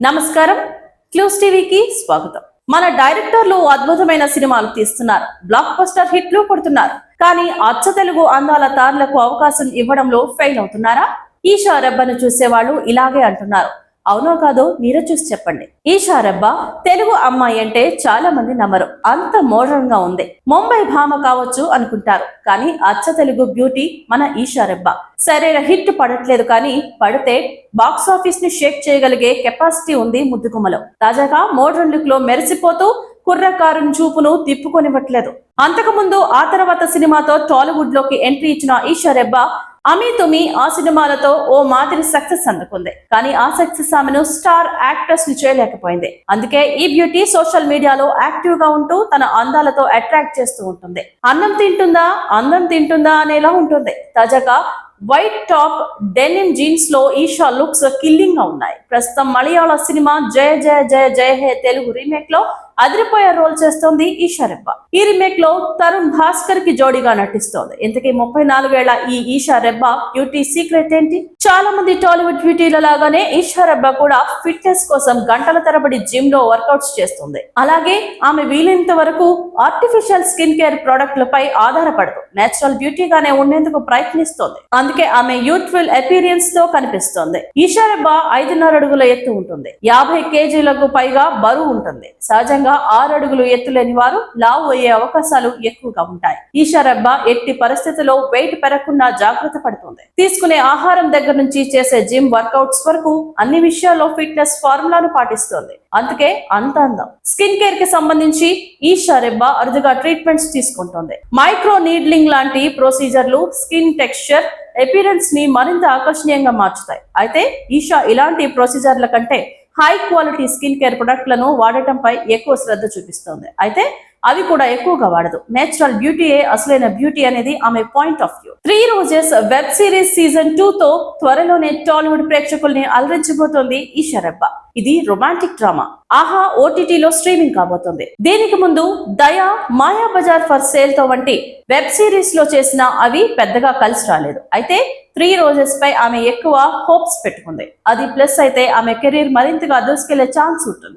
నమస్కారం. క్లూస్ టీవీకి స్వాగతం. మన డైరెక్టర్లు అద్భుతమైన సినిమాలు తీస్తున్నారు. బ్లాక్ బస్టర్ హిట్లు కొడుతున్నారు. కానీ అచ్చ తెలుగు అందాల తారలకు అవకాశం ఇవ్వడంలో ఫెయిల్ అవుతున్నారా? ఈషా రెబ్బను చూసేవాళ్ళు ఇలాగే అంటున్నారు. అవునో కాదో మీరే చూసి చెప్పండి. ఈ షారబ్బా తెలుగు అమ్మాయి అంటే చాలా మంది నమ్మరు. అంత మోడర్న్గా ఉంది. ముంబై భామ కావచ్చు అనుకుంటారు. కానీ అచ్చ తెలుగు బ్యూటీ మన ఈ షారబ్బా సరైన హిట్ పడట్లేదు కానీ పడితే బాక్స్ ఆఫీస్ని షేక్ చేయగలిగే కెపాసిటీ ఉంది ముద్దుకుమలో తాజాగా మోడర్న్ లుక్లో మెరిసిపోతూ కుర్రకారుని చూపును తిప్పుకొనివ్వట్లేదు. అంతకుముందు ఆ తర్వాత సినిమాతో టాలీవుడ్లోకి ఎంట్రీ ఇచ్చిన ఈషా రెబ్బ అమీ తుమి ఆ సినిమాలతో ఓ మాదిరి సక్సెస్ అందుకుంది. కానీ ఆ సక్సెస్ ఆమెను స్టార్ యాక్ట్రెస్ని చేయలేకపోయింది. అందుకే ఈ బ్యూటీ సోషల్ మీడియాలో యాక్టివ్గా ఉంటూ తన అందాలతో అట్రాక్ట్ చేస్తూ ఉంటుంది. అన్నం తింటుందా? అందం తింటుందా అనేలా ఉంటుంది. తాజాగా వైట్ టాప్ డెనిమ్ జీన్స్లో ఈషా లుక్స్ కిల్లింగ్గా ఉన్నాయి. ప్రస్తుతం మలయాళ సినిమా జయ జయ జయ జయ హే తెలుగు రీమేక్లో అదిరిపోయే రోల్ చేస్తోంది ఈషా రెబ్బ. ఈ రీమేక్లో తరుణ్ భాస్కర్కి జోడీగా నటిస్తోంది. ఇంతకీ ముప్పై నాలుగేళ్ళ ఈ ఈషా రెబ్బ బ్యూటీ సీక్రెట్ ఏంటి? చాలా మంది టాలీవుడ్ బ్యూటీల లాగానే ఈషా రెబ్బ కూడా ఫిట్నెస్ కోసం గంటల తరబడి జిమ్లో వర్కౌట్స్ చేస్తుంది. అలాగే ఆమె వీలైనంత వరకు ఆర్టిఫిషియల్ స్కిన్ కేర్ ప్రొడక్ట్లపై ఆధారపడదు. నేచురల్ బ్యూటీగానే ఉండేందుకు ప్రయత్నిస్తోంది. అందుకే ఆమె యూత్ఫుల్ అపీరియన్స్తో కనిపిస్తోంది. ఈశారెబ్బ ఐదున్నర అడుగుల ఎత్తు ఉంటుంది. యాభై కేజీలకు పైగా బరువు ఉంటుంది. సహజంగా ఆరు అడుగులు ఎత్తు లేని వారు లావు అయ్యే అవకాశాలు ఎక్కువగా ఉంటాయి. ఈశారెబ్బ ఎట్టి పరిస్థితుల్లో వెయిట్ పెరగకుండా జాగ్రత్త పడుతుంది. తీసుకునే ఆహారం దగ్గర నుంచి చేసే జిమ్ వర్కౌట్స్ వరకు అన్ని విషయాల్లో ఫిట్నెస్ ఫార్ములాను పాటిస్తోంది. అందుకే అంత అందం. స్కిన్ కేర్కి సంబంధించి ఈషా రెబ్బా అరుదుగా ట్రీట్మెంట్స్ తీసుకుంటుంది. మైక్రో నీడ్లింగ్ లాంటి ప్రొసీజర్లు స్కిన్ టెక్స్చర్ అపీరెన్స్ని మరింత ఆకర్షణీయంగా మార్చుతాయి. అయితే ఈషా ఇలాంటి ప్రొసీజర్ల కంటే హై క్వాలిటీ స్కిన్ కేర్ ప్రొడక్ట్లను వాడటంపై ఎక్కువ శ్రద్ధ చూపిస్తోంది. అయితే అవి కూడా ఎక్కువగా వాడదు. నేచురల్ బ్యూటీయే అసలైన బ్యూటీ అనేది ఆమె point of view three roses web series season two తో త్వరలోనే టాలీవుడ్ ప్రేక్షకుల్ని అలరించబోతోంది ఈ శరబ్బ ఇది రొమాంటిక్ డ్రామా ఆహా ఓటీటీలో స్ట్రీమింగ్ కాబోతోంది. దీనికి ముందు దయా మాయా బజార్ ఫర్ సేల్తో వంటి వెబ్ సిరీస్లో చేసిన అవి పెద్దగా కలిసి రాలేదు. అయితే త్రీ రోజెస్ పై ఆమె ఎక్కువ హోప్స్ పెట్టుకుంది. అది ప్లస్ అయితే ఆమె కెరీర్ మరింతగా దూసుకెళ్ళే ఛాన్స్ ఉంటుంది.